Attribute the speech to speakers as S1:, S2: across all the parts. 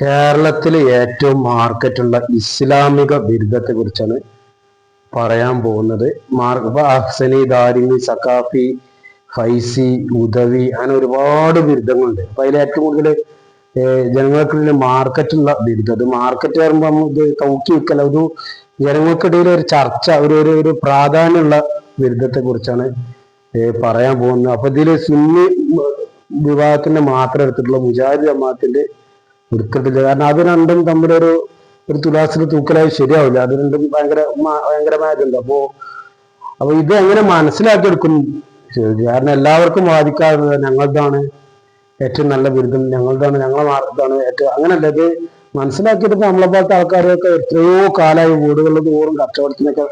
S1: കേരളത്തിൽ ഏറ്റവും മാർക്കറ്റുള്ള ഇസ്ലാമിക ബിരുദത്തെ കുറിച്ചാണ് പറയാൻ പോകുന്നത്. അഹ്സനി ദാരിമി സക്കാഫി ഫൈസി ഉദവി അങ്ങനെ ഒരുപാട് ബിരുദങ്ങളുണ്ട്. അപ്പൊ അതിൽ ഏറ്റവും കൂടുതൽ ജനങ്ങൾക്കിടയിൽ മാർക്കറ്റുള്ള ബിരുദം. അത് മാർക്കറ്റ് പറയുമ്പോൾ നമ്മൾ ഇത് തൂക്കി വെക്കല ഒരു ജനങ്ങൾക്കിടയിൽ ഒരു ചർച്ച ഒരു ഒരു ഒരു പ്രാധാന്യമുള്ള ബിരുദത്തെ കുറിച്ചാണ് പറയാൻ പോകുന്നത്. അപ്പൊ ഇതിൽ സുന്നി വിഭാഗത്തിന്റെ മാത്രം എടുത്തിട്ടുള്ള മുജാഹിദ് ജമാഅത്തിന്റെ എടുക്കത്തില്ല. കാരണം അത് രണ്ടും തമ്മിൽ ഒരു ഒരു തുലാസിൽ തൂക്കലായി ശരിയാവില്ല. അത് രണ്ടും ഭയങ്കര ഭയങ്കരമായതുണ്ട്. അപ്പോ അപ്പൊ ഇത് എങ്ങനെ മനസ്സിലാക്കിയെടുക്കും? കാരണം എല്ലാവർക്കും ബാധിക്കാവുന്നത് ഞങ്ങളതാണ് ഏറ്റവും നല്ല ബിരുദം ഞങ്ങളതാണ് ഞങ്ങളെ മാർഗത്താണ് ഏറ്റവും അങ്ങനല്ല. ഇത് മനസ്സിലാക്കിയിട്ട് നമ്മളെ പോലത്തെ ആൾക്കാരൊക്കെ എത്രയോ കാലമായി വീടുകളിൽ തോറും കച്ചവടത്തിനൊക്കെ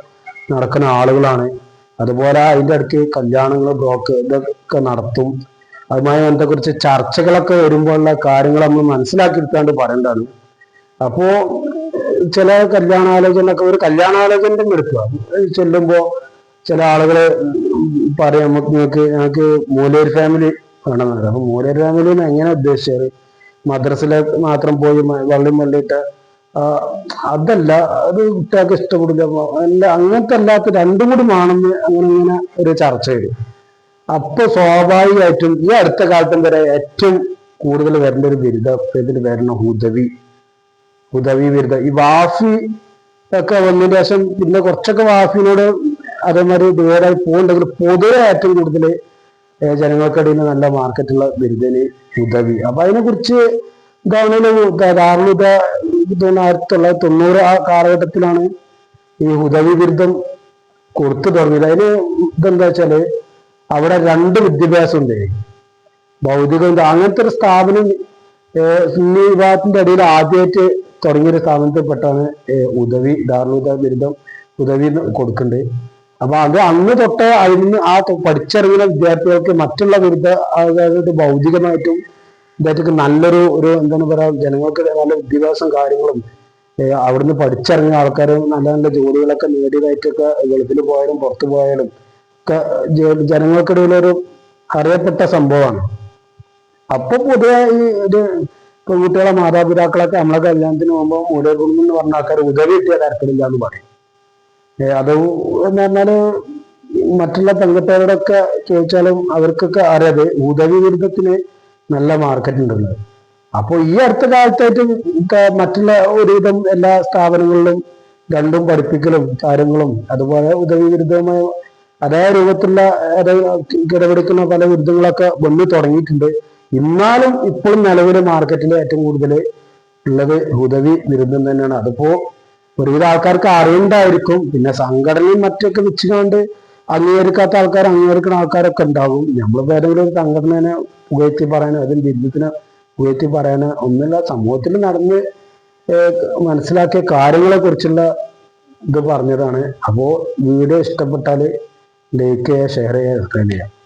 S1: നടക്കുന്ന ആളുകളാണ്. അതുപോലെ അതിന്റെ അടുത്ത് കല്യാണങ്ങൾ ബ്രോക്ക് ഇതൊക്കെ നടത്തും. അതുമായി കുറിച്ച് ചർച്ചകളൊക്കെ വരുമ്പോഴുള്ള കാര്യങ്ങൾ നമ്മൾ മനസ്സിലാക്കിയെടുക്കാണ്ട് പറയേണ്ടതാണ്. അപ്പോ ചില കല്യാണാലോചനൊക്കെ ഒരു കല്യാണാലോചന എടുക്കുക. ചെല്ലുമ്പോ ചില ആളുകൾ പറയാം നമുക്ക് നിങ്ങൾക്ക് ഞങ്ങൾക്ക് മൂലൂർ ഫാമിലി വേണമെന്ന്. അപ്പൊ മൂലൂർ ഫാമിലി എങ്ങനെ ഉദ്ദേശിച്ചത്? മദ്രസിലെ മാത്രം പോയി വള്ളി മല്ലിട്ട് അതല്ല അത് കുട്ടികൾക്ക് ഇഷ്ടപ്പെടില്ല. അല്ല അങ്ങനത്തെ അല്ലാത്ത രണ്ടും കൂടി വേണമെന്ന് അങ്ങനെ ഇങ്ങനെ ഒരു ചർച്ച ചെയ്തു അപ്പൊ സ്വാഭാവികമായിട്ടും ഈ അടുത്ത കാലത്തും വരെ ഏറ്റവും കൂടുതൽ വരേണ്ട ഒരു ബിരുദത്തിൽ വരുന്ന ഹുദവി ഹുദവി ബിരുദം. ഈ വാഫി ഒക്കെ വന്നതിന് ശേഷം പിന്നെ കുറച്ചൊക്കെ വാഫിനോട് അതേമാതിരി ഡിവൈഡായി പോകുന്നുണ്ടെങ്കിൽ പൊതുവെ ഏറ്റവും കൂടുതൽ ജനങ്ങൾക്കിടയിൽ നല്ല മാർക്കറ്റുള്ള ബിരുദന് ഹുദവി അപ്പൊ അതിനെ കുറിച്ച് ധാരണ ആയിരത്തി തൊള്ളായിരത്തി തൊണ്ണൂറ് ആ കാലഘട്ടത്തിലാണ് ഈ ഹുദവി ബിരുദം കൊടുത്തു തുടങ്ങിയത്. അതിന് ഇതെന്താ വെച്ചാൽ അവിടെ രണ്ട് വിദ്യാഭ്യാസം ഉണ്ട് ഭൗതിക അങ്ങനത്തെ ഒരു സ്ഥാപനം സുന്നി വിഭാഗത്തിന്റെ ഇടയിൽ ആദ്യമായിട്ട് തുടങ്ങിയൊരു സ്ഥാപനത്തിൽപ്പെട്ടാണ് പെട്ടാണ് ഉദവി ദാർണുദ ബിരുദം ഉദവി കൊടുക്കുന്നത് അപ്പൊ അത് അന്ന് തൊട്ടേ അതിന് ആ പഠിച്ചിറങ്ങുന്ന വിദ്യാർത്ഥികൾക്ക് മറ്റുള്ള ബിരുദ അതായത് ഭൗതികമായിട്ടും ഇതായിട്ടൊക്കെ നല്ലൊരു ഒരു എന്താണ് പറയാ ജനങ്ങൾക്ക് നല്ല വിദ്യാഭ്യാസം കാര്യങ്ങളും അവിടുന്ന് പഠിച്ചിറങ്ങിയ ആൾക്കാർ നല്ല നല്ല ജോലികളൊക്കെ നേടിയതായിട്ടൊക്കെ ഗൾഫിൽ പോയാലും പുറത്തു പോയാലും ജനങ്ങൾക്കിടയിൽ ഒരു അറിയപ്പെട്ട സംഭവമാണ്. അപ്പൊ പൊതുവെ ഈ ഒരു പെൺകുട്ടികളെ മാതാപിതാക്കളൊക്കെ നമ്മളെ കല്യാണത്തിന് പോകുമ്പോൾ മൂലർ കുടുംബം എന്ന് പറഞ്ഞ ആൾക്കാർ ഉദവി കിട്ടിയ തരത്തിലില്ല എന്ന് പറയും. അത് എന്ന് പറഞ്ഞാൽ മറ്റുള്ള പെൺകുട്ടികളോടൊക്കെ ചോദിച്ചാലും അവർക്കൊക്കെ അറിയാതെ ഉദവി ബിരുദത്തിന് നല്ല മാർക്കറ്റ് ഉണ്ടല്ലോ. അപ്പൊ ഈ അടുത്ത കാലത്തായിട്ട് മറ്റുള്ള ഒരുവിധം എല്ലാ സ്ഥാപനങ്ങളിലും രണ്ടും പഠിപ്പിക്കലും കാര്യങ്ങളും അതുപോലെ ഉദവി വിരുദ്ധമായ അതേ രൂപത്തിലുള്ള കിടപിടിക്കുന്ന പല വിരുദ്ധങ്ങളൊക്കെ വന്നു തുടങ്ങിയിട്ടുണ്ട്. എന്നാലും ഇപ്പോഴും നിലവിലെ മാർക്കറ്റിൽ ഏറ്റവും കൂടുതൽ ഉള്ളത് ഹുദവി വിരുദ്ധം തന്നെയാണ്. അതിപ്പോ ഒരുവിധ ആൾക്കാർക്ക് അറിയണ്ടായിരിക്കും പിന്നെ സംഘടനയും മറ്റൊക്കെ വെച്ചുകൊണ്ട് അംഗീകരിക്കാത്ത ആൾക്കാർ അംഗീകരിക്കുന്ന ആൾക്കാരൊക്കെ ഉണ്ടാകും. നമ്മളിപ്പോ ഏതെങ്കിലും ഒരു സംഘടനനെ പുകഴ്ത്തി പറയാനോ അതിന് ബിരുദത്തിനെ പുകഴ്ത്തി പറയാനോ ഒന്നുമില്ല. സമൂഹത്തിൽ നടന്ന് മനസ്സിലാക്കിയ കാര്യങ്ങളെ കുറിച്ചുള്ള ഇത് പറഞ്ഞതാണ്. അപ്പോ വീഡിയോ ഇഷ്ടപ്പെട്ടാൽ de qué se de